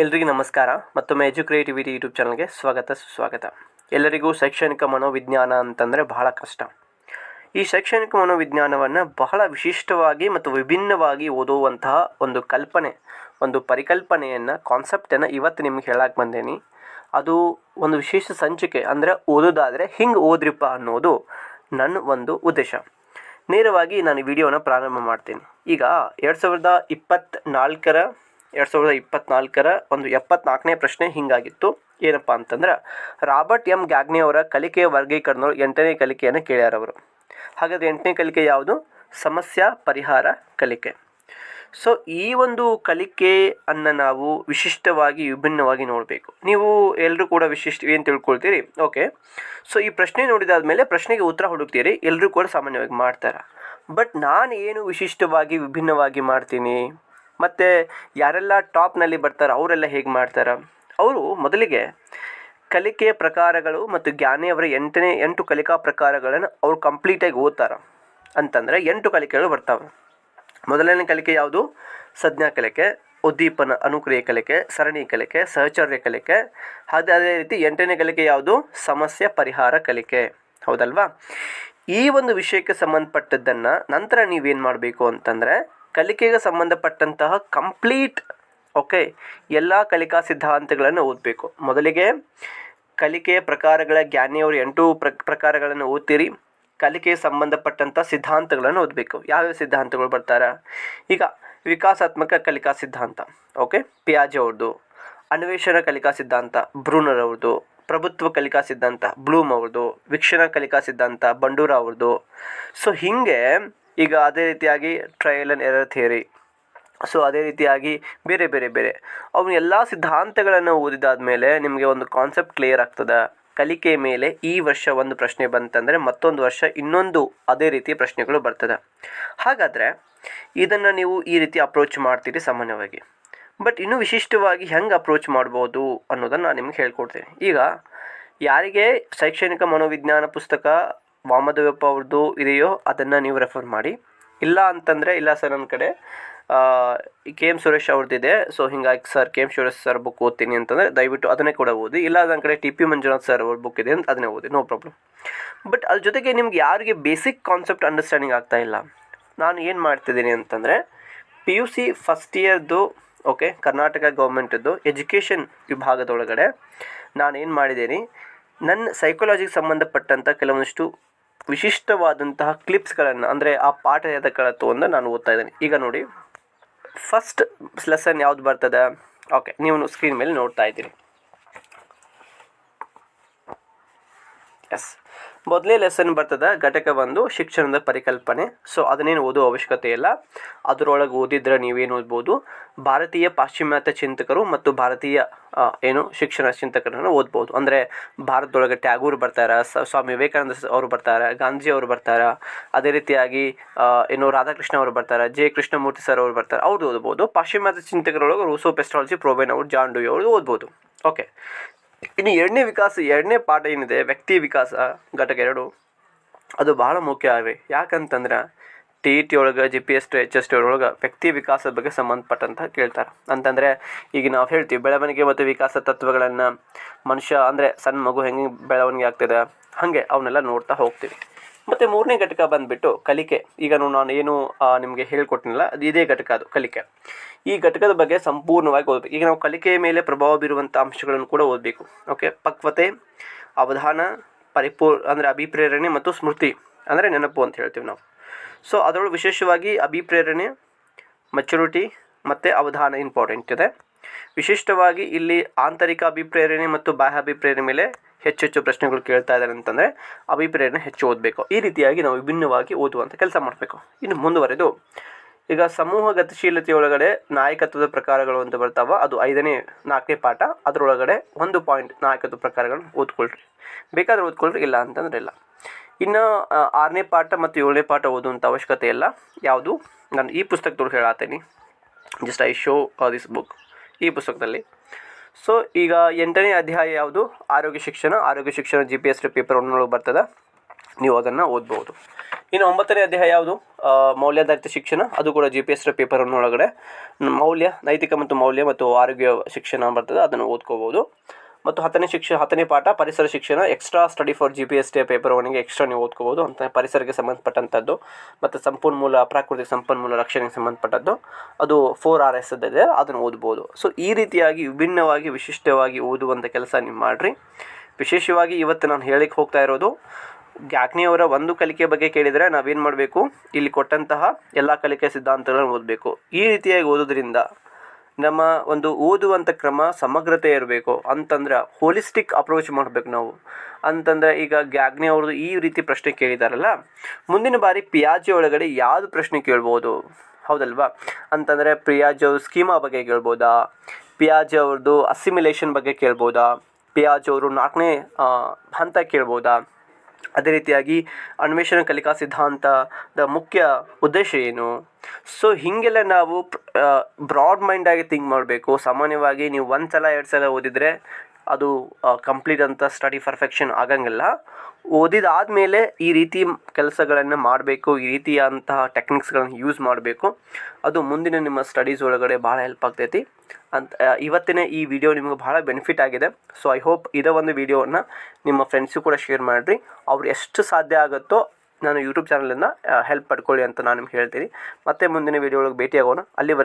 ಎಲ್ರಿಗೂ ನಮಸ್ಕಾರ. ಮತ್ತೊಮ್ಮೆ ಎಜುಕ್ರಿಯೇಟಿವಿಟಿ ಯೂಟ್ಯೂಬ್ ಚಾನಲ್ಗೆ ಸ್ವಾಗತ, ಸುಸ್ವಾಗತ. ಎಲ್ಲರಿಗೂ ಶೈಕ್ಷಣಿಕ ಮನೋವಿಜ್ಞಾನ ಅಂತಂದರೆ ಬಹಳ ಕಷ್ಟ. ಈ ಶೈಕ್ಷಣಿಕ ಮನೋವಿಜ್ಞಾನವನ್ನು ಬಹಳ ವಿಶಿಷ್ಟವಾಗಿ ಮತ್ತು ವಿಭಿನ್ನವಾಗಿ ಓದುವಂತಹ ಒಂದು ಕಲ್ಪನೆ, ಒಂದು ಪರಿಕಲ್ಪನೆಯನ್ನು ಕಾನ್ಸೆಪ್ಟನ್ನು ಇವತ್ತು ನಿಮ್ಗೆ ಹೇಳಕ್ಕೆ ಬಂದೇನಿ. ಅದು ಒಂದು ವಿಶೇಷ ಸಂಚಿಕೆ ಅಂದರೆ ಓದೋದಾದರೆ ಹಿಂಗೆ ಓದ್ರಿಪ್ಪ ಅನ್ನೋದು ನನ್ನ ಒಂದು ಉದ್ದೇಶ. ನೇರವಾಗಿ ನಾನು ವಿಡಿಯೋನ ಪ್ರಾರಂಭ ಮಾಡ್ತೀನಿ. ಈಗ ಎರಡು ಸಾವಿರದ ಇಪ್ಪತ್ತ್ನಾಲ್ಕರ ಎರಡು ಸಾವಿರದ ಇಪ್ಪತ್ನಾಲ್ಕರ ಒಂದು ಎಪ್ಪತ್ನಾಲ್ಕನೇ ಪ್ರಶ್ನೆ ಹಿಂಗಾಗಿತ್ತು. ಏನಪ್ಪ ಅಂತಂದ್ರೆ, ರಾಬರ್ಟ್ ಎಂ ಗ್ಯಾಗ್ನಿ ಅವರ ಕಲಿಕೆಯ ವರ್ಗೀಕರಣರು ಎಂಟನೇ ಕಲಿಕೆಯನ್ನು ಕೇಳ್ಯಾರವರು ಹಾಗಾದ್ರೆ ಎಂಟನೇ ಕಲಿಕೆ ಯಾವುದು? ಸಮಸ್ಯೆ ಪರಿಹಾರ ಕಲಿಕೆ. ಸೊ ಈ ಒಂದು ಕಲಿಕೆ ಅನ್ನು ನಾವು ವಿಶಿಷ್ಟವಾಗಿ, ವಿಭಿನ್ನವಾಗಿ ನೋಡಬೇಕು. ನೀವು ಎಲ್ಲರೂ ಕೂಡ ವಿಶಿಷ್ಟ, ಏನು ತಿಳ್ಕೊಳ್ತೀರಿ? ಓಕೆ ಸೊ ಈ ಪ್ರಶ್ನೆ ನೋಡಿದಾದ ಮೇಲೆ ಪ್ರಶ್ನೆಗೆ ಉತ್ತರ ಹುಡುಕ್ತೀರಿ. ಎಲ್ಲರೂ ಕೂಡ ಸಾಮಾನ್ಯವಾಗಿ ಮಾಡ್ತಾರೆ. ಬಟ್ ನಾನು ಏನು ವಿಶಿಷ್ಟವಾಗಿ, ವಿಭಿನ್ನವಾಗಿ ಮಾಡ್ತೀನಿ? ಮತ್ತು ಯಾರೆಲ್ಲ ಟಾಪ್ನಲ್ಲಿ ಬರ್ತಾರೆ, ಅವರೆಲ್ಲ ಹೇಗೆ ಮಾಡ್ತಾರೆ? ಅವರು ಮೊದಲಿಗೆ ಕಲಿಕೆಯ ಪ್ರಕಾರಗಳು ಮತ್ತು ಜ್ಞಾನಿಯವರ ಎಂಟನೇ, ಎಂಟು ಕಲಿಕಾ ಪ್ರಕಾರಗಳನ್ನು ಅವ್ರು ಕಂಪ್ಲೀಟಾಗಿ ಓದ್ತಾರೆ. ಅಂತಂದರೆ ಎಂಟು ಕಲಿಕೆಗಳು ಬರ್ತಾವೆ. ಮೊದಲನೇ ಕಲಿಕೆ ಯಾವುದು? ಸಜ್ಞಾ ಕಲಿಕೆ, ಉದ್ದೀಪನ ಅನುಕ್ರಿಯೆ ಕಲಿಕೆ, ಸರಣಿ ಕಲಿಕೆ, ಸಹಚರ್ಯ ಕಲಿಕೆ. ಅದೇ ಅದೇ ರೀತಿ ಎಂಟನೇ ಕಲಿಕೆ ಯಾವುದು? ಸಮಸ್ಯೆ ಪರಿಹಾರ ಕಲಿಕೆ. ಹೌದಲ್ವಾ? ಈ ಒಂದು ವಿಷಯಕ್ಕೆ ಸಂಬಂಧಪಟ್ಟದ್ದನ್ನು ನಂತರ ನೀವೇನು ಮಾಡಬೇಕು ಅಂತಂದರೆ ಕಲಿಕೆಗೆ ಸಂಬಂಧಪಟ್ಟಂತಹ ಕಂಪ್ಲೀಟ್, ಓಕೆ, ಎಲ್ಲ ಕಲಿಕಾ ಸಿದ್ಧಾಂತಗಳನ್ನು ಓದಬೇಕು. ಮೊದಲಿಗೆ ಕಲಿಕೆಯ ಪ್ರಕಾರಗಳ ಜ್ಞಾನಿಯವರು ಎಂಟು ಪ್ರ, ಪ್ರಕಾರಗಳನ್ನು ಓದ್ತೀರಿ. ಕಲಿಕೆಗೆ ಸಂಬಂಧಪಟ್ಟಂಥ ಸಿದ್ಧಾಂತಗಳನ್ನು ಓದಬೇಕು. ಯಾವ್ಯಾವ ಸಿದ್ಧಾಂತಗಳು ಬರ್ತಾರೆ? ಈಗ ವಿಕಾಸಾತ್ಮಕ ಕಲಿಕಾ ಸಿದ್ಧಾಂತ, ಓಕೆ, ಪಿಯಾಜೆ ಅವ್ರದ್ದು ಅನ್ವೇಷಣ ಕಲಿಕಾ ಸಿದ್ಧಾಂತ, ಬ್ರೂನರ್ ಅವ್ರದ್ದು ಪ್ರಭುತ್ವ ಕಲಿಕಾ ಸಿದ್ಧಾಂತ, ಬ್ಲೂಮ್ ಅವ್ರದ್ದು ವೀಕ್ಷಣ ಕಲಿಕಾ ಸಿದ್ಧಾಂತ, ಬಂಡೂರ ಅವ್ರದ್ದು ಸೊ, ಹೀಗೆ ಈಗ ಅದೇ ರೀತಿಯಾಗಿ trial and error theory so ಅದೇ ರೀತಿಯಾಗಿ ಬೇರೆ ಬೇರೆ ಬೇರೆ. ಅವನು ಎಲ್ಲ ಸಿದ್ಧಾಂತಗಳನ್ನು ಓದಿದಾದ ಮೇಲೆ ನಿಮಗೆ ಒಂದು ಕಾನ್ಸೆಪ್ಟ್ ಕ್ಲಿಯರ್ ಆಗ್ತದೆ. ಕಲಿಕೆ ಮೇಲೆ ಈ ವರ್ಷ ಒಂದು ಪ್ರಶ್ನೆ ಬಂತಂದರೆ ಮತ್ತೊಂದು ವರ್ಷ ಇನ್ನೊಂದು ಅದೇ ರೀತಿಯ ಪ್ರಶ್ನೆಗಳು ಬರ್ತದೆ. ಹಾಗಾದರೆ ಇದನ್ನು ನೀವು ಈ ರೀತಿ ಅಪ್ರೋಚ್ ಮಾಡ್ತೀರಿ ಸಾಮಾನ್ಯವಾಗಿ. ಬಟ್ ಇನ್ನೂ ವಿಶಿಷ್ಟವಾಗಿ ಹೆಂಗೆ ಅಪ್ರೋಚ್ ಮಾಡ್ಬೋದು ಅನ್ನೋದನ್ನು ನಾನು ನಿಮ್ಗೆ ಹೇಳ್ಕೊಡ್ತೀನಿ. ಈಗ ಯಾರಿಗೆ ಶೈಕ್ಷಣಿಕ ಮನೋವಿಜ್ಞಾನ ಪುಸ್ತಕ ವಾಮದೇವಪ್ಪ ಅವ್ರದ್ದು ಇದೆಯೋ ಅದನ್ನು ನೀವು ರೆಫರ್ ಮಾಡಿ. ಇಲ್ಲ ಅಂತಂದರೆ, ಇಲ್ಲ ಸರ್ ನನ್ನ ಕಡೆ ಕೆ ಎಂ ಸುರೇಶ್ ಅವ್ರದ್ದಿದೆ. ಸೊ ಹಿಂಗಾಗಿ sir K M Suresh sir book ಓದ್ತೀನಿ ಅಂತಂದರೆ ದಯವಿಟ್ಟು ಅದನ್ನೇ ಕೂಡ ಓದಿ. ಇಲ್ಲ ನನ್ನ ಕಡೆ ಟಿ ಪಿ ಮಂಜುನಾಥ್ ಸರ್ ಅವ್ರ ಬುಕ್ ಇದೆ ಅಂತ ಅದನ್ನೇ ಓದಿ ನೋ ಪ್ರಾಬ್ಲಮ್ ಬಟ್ ಅದ್ರ ಜೊತೆಗೆ ನಿಮ್ಗೆ ಯಾರಿಗೆ ಬೇಸಿಕ್ ಕಾನ್ಸೆಪ್ಟ್ ಅಂಡರ್ಸ್ಟ್ಯಾಂಡಿಂಗ್ ಆಗ್ತಾ ಇಲ್ಲ, ನಾನು ಏನು ಮಾಡ್ತಿದ್ದೀನಿ ಅಂತಂದರೆ ಪಿ ಯು ಸಿ ಫಸ್ಟ್ ಇಯರ್ದು ಓಕೆ ಕರ್ನಾಟಕ ಗೌರ್ಮೆಂಟದ್ದು ಎಜುಕೇಷನ್ ವಿಭಾಗದೊಳಗಡೆ ನಾನು ಏನು ಮಾಡಿದ್ದೀನಿ ನನ್ನ ಸೈಕಾಲಜಿಗೆ ಸಂಬಂಧಪಟ್ಟಂಥ ಕೆಲವೊಂದಿಷ್ಟು ವಿಶಿಷ್ಟವಾದಂತಹ ಕ್ಲಿಪ್ಸ್ಗಳನ್ನು, ಅಂದರೆ ಆ ಪಾಠದ ತೊಗೊಂಡು ನಾನು ಓದ್ತಾ ಇದ್ದೀನಿ. ಈಗ ನೋಡಿ ಫಸ್ಟ್ ಲೆಸನ್ ಯಾವ್ದು ಬರ್ತದೆ? ಓಕೆ ನೀವು ಸ್ಕ್ರೀನ್ ಮೇಲೆ ನೋಡ್ತಾ ಇದ್ದೀರಿ. ಎಸ್ ಮೊದಲನೇ ಲೆಸನ್ ಬರ್ತದೆ, ಘಟಕ ಒಂದು, ಶಿಕ್ಷಣದ ಪರಿಕಲ್ಪನೆ. ಸೊ ಅದನ್ನೇನು ಓದೋ ಅವಶ್ಯಕತೆ ಇಲ್ಲ. ಅದರೊಳಗೆ ಓದಿದ್ರೆ ನೀವೇನು ಓದ್ಬೋದು? ಭಾರತೀಯ ಪಾಶ್ಚಿಮಾತ್ಯ ಚಿಂತಕರು ಮತ್ತು ಭಾರತೀಯ ಏನು ಶಿಕ್ಷಣ ಚಿಂತಕರನ್ನು ಓದ್ಬೋದು. ಅಂದರೆ ಭಾರತದೊಳಗೆ ಟ್ಯಾಗೂರ್ ಬರ್ತಾರೆ ಸ್ವಾಮಿ ವಿವೇಕಾನಂದ ಅವರು ಬರ್ತಾರೆ ಗಾಂಧಿ ಅವರು ಬರ್ತಾರೆ, ಅದೇ ರೀತಿಯಾಗಿ ಏನು ರಾಧಾಕೃಷ್ಣ ಅವರು ಬರ್ತಾರೆ, ಜೆ ಕೃಷ್ಣಮೂರ್ತಿ ಸರ್ ಅವರು ಬರ್ತಾರೆ ಅವ್ರದ್ದು ಓದ್ಬೋದು. ಪಾಶ್ಚಿಮಾತ್ಯ ಚಿಂತಕರೊಳಗೆ ರೂಸೋ ಪೆಸ್ಟ್ರಾಲಜಿ ಪ್ರೋಬೆನ್ ಅವರು ಜಾನ್ ಡುಯ್ ಅವ್ರದ್ದು ಓದ್ಬೋದು. ಓಕೆ ಇನ್ನು ಎರಡನೇ ವಿಕಾಸ, ಎರಡನೇ ಪಾಠ ಏನಿದೆ, ವ್ಯಕ್ತಿ ವಿಕಾಸ, ಘಟಕ ಎರಡು, ಅದು ಬಹಳ ಮುಖ್ಯ ಆಗ್ರಿ ಯಾಕಂತಂದ್ರೆ ಟಿ ಇ ಟಿ ಒಳಗೆ G P S T H S T ಒಳಗೆ ವ್ಯಕ್ತಿ ವಿಕಾಸದ ಬಗ್ಗೆ ಸಂಬಂಧಪಟ್ಟಂತ ಕೇಳ್ತಾರೆ. ಅಂತಂದರೆ ಈಗ ನಾವು ಹೇಳ್ತೀವಿ, ಬೆಳವಣಿಗೆ ಮತ್ತು ವಿಕಾಸ ತತ್ವಗಳನ್ನು ಮನುಷ್ಯ ಅಂದರೆ ಸಣ್ಣ ಮಗು ಹೆಂಗೆ ಬೆಳವಣಿಗೆ ಆಗ್ತದೆ, ಹಾಗೆ ಅವನ್ನೆಲ್ಲ ನೋಡ್ತಾ ಹೋಗ್ತೀವಿ. ಮತ್ತು ಮೂರನೇ ಘಟಕ ಬಂದ್ಬಿಟ್ಟು ಕಲಿಕೆ. ಈಗ ನಾನು ಏನು ನಿಮಗೆ ಹೇಳ್ಕೊಟ್ಟಿನಲ್ಲ, ಅದು ಇದೇ ಘಟಕ ಅದು, ಕಲಿಕೆ. ಈ ಘಟಕದ ಬಗ್ಗೆ ಸಂಪೂರ್ಣವಾಗಿ ಓದಬೇಕು. ಈಗ ನಾವು ಕಲಿಕೆಯ ಮೇಲೆ ಪ್ರಭಾವ ಬೀರುವಂಥ ಅಂಶಗಳನ್ನು ಕೂಡ ಓದಬೇಕು. ಓಕೆ ಪಕ್ವತೆ, ಅವಧಾನ ಪರಿಪೂರ್ ಅಂದರೆ ಅಭಿಪ್ರೇರಣೆ ಮತ್ತು ಸ್ಮೃತಿ, ಅಂದರೆ ನೆನಪು ಅಂತ ಹೇಳ್ತೀವಿ ನಾವು. ಸೊ ಅದರೊಳಗೆ ವಿಶೇಷವಾಗಿ ಅಭಿಪ್ರೇರಣೆ ಮೆಚುರಿಟಿ ಮತ್ತು ಅವಧಾನ ಇಂಪಾರ್ಟೆಂಟ್ ಇದೆ. ವಿಶಿಷ್ಟವಾಗಿ ಇಲ್ಲಿ ಆಂತರಿಕ ಅಭಿಪ್ರೇರಣೆ ಮತ್ತು ಬಾಹ್ಯ ಅಭಿಪ್ರೇರಣೆ ಮೇಲೆ ಹೆಚ್ಚು ಹೆಚ್ಚು ಪ್ರಶ್ನೆಗಳು ಕೇಳ್ತಾ ಇದ್ದಾರೆ ಅಂತಂದರೆ ಅಭಿಪ್ರಾಯನ ಹೆಚ್ಚು ಓದಬೇಕು. ಈ ರೀತಿಯಾಗಿ ನಾವು ವಿಭಿನ್ನವಾಗಿ ಓದುವಂಥ ಕೆಲಸ ಮಾಡಬೇಕು. ಇನ್ನು ಮುಂದುವರೆದು, ಈಗ ಸಮೂಹ ಗತಿಶೀಲತೆಯೊಳಗಡೆ ನಾಯಕತ್ವದ ಪ್ರಕಾರಗಳು ಅಂತ ಬರ್ತಾವ, ಅದು ಐದನೇ ನಾಲ್ಕನೇ ಪಾಠ. ಅದರೊಳಗಡೆ ಒಂದು ಪಾಯಿಂಟ್ ನಾಯಕತ್ವ ಪ್ರಕಾರಗಳನ್ನ ಓದ್ಕೊಳ್ರಿ. ಬೇಕಾದ್ರೆ ಓದ್ಕೊಳ್ರಿ, ಇಲ್ಲ ಅಂತಂದ್ರೆ ಇಲ್ಲ. ಇನ್ನು ಆರನೇ ಪಾಠ ಮತ್ತು ಏಳನೇ ಪಾಠ ಓದುವಂಥ ಅವಶ್ಯಕತೆ ಇಲ್ಲ. ಯಾವುದು? ನಾನು ಈ ಪುಸ್ತಕದೊಳಗೆ ಹೇಳತ್ತೀನಿ just I show this book ಈ ಪುಸ್ತಕದಲ್ಲಿ ಸೊ ಈಗ ಎಂಟನೇ ಅಧ್ಯಾಯ ಯಾವುದು? ಆರೋಗ್ಯ ಶಿಕ್ಷಣ. ಆರೋಗ್ಯ ಶಿಕ್ಷಣ ಜಿ ಪಿ ಎಸ್ ಪೇಪರ್ ಒನ್ನೊಳಗೆ ಬರ್ತದೆ. ನೀವು ಅದನ್ನು ಓದ್ಬೋದು ಇನ್ನು ಒಂಬತ್ತನೇ ಅಧ್ಯಾಯ ಯಾವುದು? ಮೌಲ್ಯಾಧಾರಿತ ಶಿಕ್ಷಣ. ಅದು ಕೂಡ ಜಿ ಪಿ ಎಸ್ ಪೇಪರ್ ಒಳಗಡೆ ಮೌಲ್ಯ, ನೈತಿಕ ಮತ್ತು ಮೌಲ್ಯ ಮತ್ತು ಆರೋಗ್ಯ ಶಿಕ್ಷಣ ಬರ್ತದೆ. ಅದನ್ನು ಓದ್ಕೋಬೋದು ಮತ್ತು ಹತ್ತನೇ ಶಿಕ್ಷಣ, ಹತ್ತನೇ ಪಾಠ, ಪರಿಸರ ಶಿಕ್ಷಣ extra study for G P S T paper ಒನ್ಗೆ extra ನೀವು ಓದ್ಕೋಬೋದು. ಅಂತ ಪರಿಸರಕ್ಕೆ ಸಂಬಂಧಪಟ್ಟಂಥದ್ದು ಮತ್ತು ಸಂಪನ್ಮೂಲ, ಪ್ರಾಕೃತಿಕ ಸಂಪನ್ಮೂಲ ರಕ್ಷಣೆಗೆ ಸಂಬಂಧಪಟ್ಟದ್ದು. ಅದು ಫೋರ್ ಆರ್ ಎಸ್ ಇದೆ. ಅದನ್ನು ಓದ್ಬೋದು. ಸೊ ಈ ರೀತಿಯಾಗಿ ವಿಭಿನ್ನವಾಗಿ, ವಿಶಿಷ್ಟವಾಗಿ ಓದುವಂಥ ಕೆಲಸ ನೀವು ಮಾಡಿರಿ. ವಿಶೇಷವಾಗಿ ಇವತ್ತು ನಾನು ಹೇಳಿಕ್ಕೆ ಹೋಗ್ತಾ ಇರೋದು ಗ್ಯಾಕ್ನಿಯವರ ಒಂದು ಕಲಿಕೆ ಬಗ್ಗೆ ಕೇಳಿದರೆ ನಾವೇನು ಮಾಡಬೇಕು? ಇಲ್ಲಿ ಕೊಟ್ಟಂತಹ ಎಲ್ಲ ಕಲಿಕೆ ಸಿದ್ಧಾಂತಗಳನ್ನು ಓದಬೇಕು. ಈ ರೀತಿಯಾಗಿ ಓದೋದ್ರಿಂದ ನಮ್ಮ ಒಂದು ಓದುವಂಥ ಕ್ರಮ ಸಮಗ್ರತೆ ಇರಬೇಕು ಅಂತಂದ್ರೆ ಹೋಲಿಸ್ಟಿಕ್ ಅಪ್ರೋಚ್ ಮಾಡಬೇಕು ನಾವು. ಅಂತಂದ್ರೆ ಈಗ ಗ್ಯಾಗ್ನಿ ಅವ್ರದ್ದು ಈ ರೀತಿ ಪ್ರಶ್ನೆ ಕೇಳಿದಾರಲ್ಲ, ಮುಂದಿನ ಬಾರಿ ಪಿಯಾಜಿ ಒಳಗಡೆ ಯಾವುದು ಪ್ರಶ್ನೆ ಕೇಳ್ಬೋದು? ಹೌದಲ್ವಾ? ಅಂತಂದರೆ ಪಿಯಾಜಿ ಅವ್ರ ಸ್ಕೀಮಾ ಬಗ್ಗೆ ಕೇಳ್ಬೋದಾ? ಪಿಯಾಜಿ ಅವ್ರದ್ದು ಅಸಿಮಿಲೇಷನ್ ಬಗ್ಗೆ ಕೇಳ್ಬೋದಾ? ಪಿಯಾಜಿ ಅವರು ನಾಲ್ಕನೇ ಹಂತ ಕೇಳ್ಬೋದಾ? ಅದೇ ರೀತಿಯಾಗಿ ಅನ್ವೇಷಣ ಕಲಿಕಾ ಸಿದ್ಧಾಂತದ ಮುಖ್ಯ ಉದ್ದೇಶ ಏನು? ಸೊ ಹೀಗೆಲ್ಲ ನಾವು ಬ್ರಾಡ್ ಮೈಂಡಾಗಿ ಥಿಂಕ್ ಮಾಡಬೇಕು. ಸಾಮಾನ್ಯವಾಗಿ ನೀವು ಒಂದು ಸಲ ಎರಡು ಸಲ ಓದಿದರೆ ಅದು ಕಂಪ್ಲೀಟ್ ಅಂತ ಸ್ಟಡಿ ಪರ್ಫೆಕ್ಷನ್ ಆಗಂಗಿಲ್ಲ. ಓದಿದಾದಮೇಲೆ ಈ ರೀತಿ ಕೆಲಸಗಳನ್ನು ಮಾಡಬೇಕು, ಈ ರೀತಿಯಾದಂತಹ ಟೆಕ್ನಿಕ್ಸ್ಗಳನ್ನು ಯೂಸ್ ಮಾಡಬೇಕು. ಅದು ಮುಂದಿನ ನಿಮ್ಮ ಸ್ಟಡೀಸ್ ಒಳಗಡೆ ಭಾಳ ಹೆಲ್ಪ್ ಆಗ್ತೈತಿ. ಅಂತ ಇವತ್ತಿನ ಈ ವಿಡಿಯೋ ನಿಮಗೆ ಭಾಳ ಬೆನಿಫಿಟ್ ಆಗಿದೆ. ಸೊ ಐ ಹೋಪ್ ಇದೇ ಒಂದು ವಿಡಿಯೋವನ್ನು ನಿಮ್ಮ ಫ್ರೆಂಡ್ಸು ಕೂಡ ಶೇರ್ ಮಾಡಿರಿ. ಅವ್ರು ಎಷ್ಟು ಸಾಧ್ಯ ಆಗುತ್ತೋ ನಾನು ಯೂಟ್ಯೂಬ್ ಚಾನಲಿಂದ ಹೆಲ್ಪ್ ಪಡ್ಕೊಳ್ಳಿ ಅಂತ ನಾನು ನಿಮ್ಗೆ ಹೇಳ್ತೀನಿ. ಮತ್ತೆ ಮುಂದಿನ ವಿಡಿಯೋ ಒಳಗೆ ಭೇಟಿಯಾಗೋಣ. ಅಲ್ಲಿವರೆಗೆ